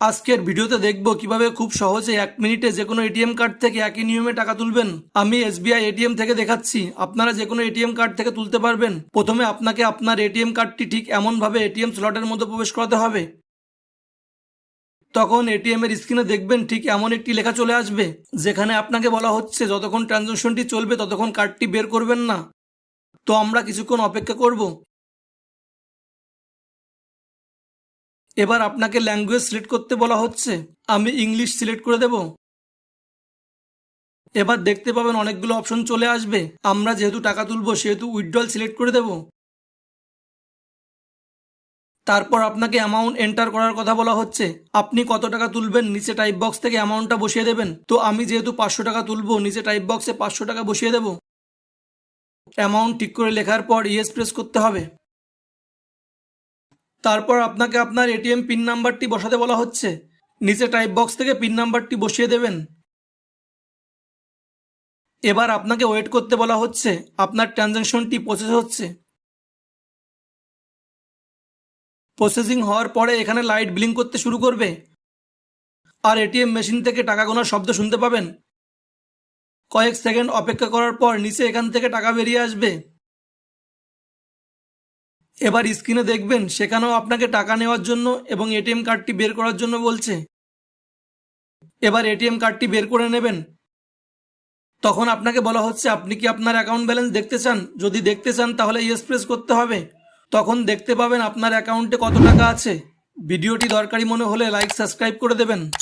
আজকের ভিডিওতে দেখব কীভাবে খুব সহজে এক মিনিটে যে কোনো এটিএম কার্ড থেকে একই নিয়মে টাকা তুলবেন। আমি এসবিআই এটিএম থেকে দেখাচ্ছি। আপনারা যে কোনো এটিএম কার্ড থেকে তুলতে পারবেন। প্রথমে আপনাকে আপনার এটিএম কার্ডটি ঠিক এমনভাবে এটিএম স্লটের মধ্যে প্রবেশ করাতে হবে। তখন এটিএম এর স্ক্রিনে দেখবেন ঠিক এমন একটি লেখা চলে আসবে, যেখানে আপনাকে বলা হচ্ছে, যতক্ষণ ট্রানজাকশনটি চলবে, ততক্ষণ কার্ডটি বের করবেন না। তো আমরা কিছুক্ষণ অপেক্ষা করব। এবার আপনাকে ল্যাঙ্গুয়েজ সিলেক্ট করতে বলা হচ্ছে। আমি ইংলিশ সিলেক্ট করে দেব। এবার দেখতে পাবেন অনেকগুলো অপশন চলে আসবে। আমরা যেহেতু টাকা তুলবো, সেহেতু উইথড্রল সিলেক্ট করে দেব। তারপর আপনাকে অ্যামাউন্ট এন্টার করার কথা বলা হচ্ছে। আপনি কত টাকা তুলবেন, নিচে টাইপ বক্স থেকে অ্যামাউন্টটা বসিয়ে দেবেন। তো আমি যেহেতু পাঁচশো টাকা তুলবো, নিচে টাইপ বক্সে পাঁচশো টাকা বসিয়ে দেব। অ্যামাউন্ট ঠিক করে লেখার পর ইয়েস প্রেস করতে হবে। তারপর আপনাকে আপনার এটিএম পিন নাম্বারটি বসাতে বলা হচ্ছে। নিচে টাইপ বক্স থেকে পিন নাম্বারটি বসিয়ে দেবেন। এবার আপনাকে ওয়েট করতে বলা হচ্ছে। আপনার ট্রানজ্যাকশনটি প্রসেস হচ্ছে। প্রসেসিং হওয়ার পরে এখানে লাইট ব্লিঙ্ক করতে শুরু করবে। আর এটিএম মেশিন থেকে টাকা গোনার শব্দ শুনতে পাবেন। কয়েক সেকেন্ড অপেক্ষা করার পর নিচে এখান থেকে টাকা বেরিয়ে আসবে। এবার স্ক্রিনে দেখবেন সেখানেও আপনাকে টাকা নেওয়ার জন্য এবং এটিএম কার্ডটি বের করার জন্য বলছে। এবার এটিএম কার্ডটি বের করে নেবেন। তখন আপনাকে বলা হচ্ছে, আপনি কি আপনার অ্যাকাউন্ট ব্যালেন্স দেখতে চান? যদি দেখতে চান, তাহলে ইয়েস প্রেস করতে হবে। তখন দেখতে পাবেন আপনার অ্যাকাউন্টে কত টাকা আছে। ভিডিওটি দরকারি মনে হলে লাইক, সাবস্ক্রাইব করে দেবেন।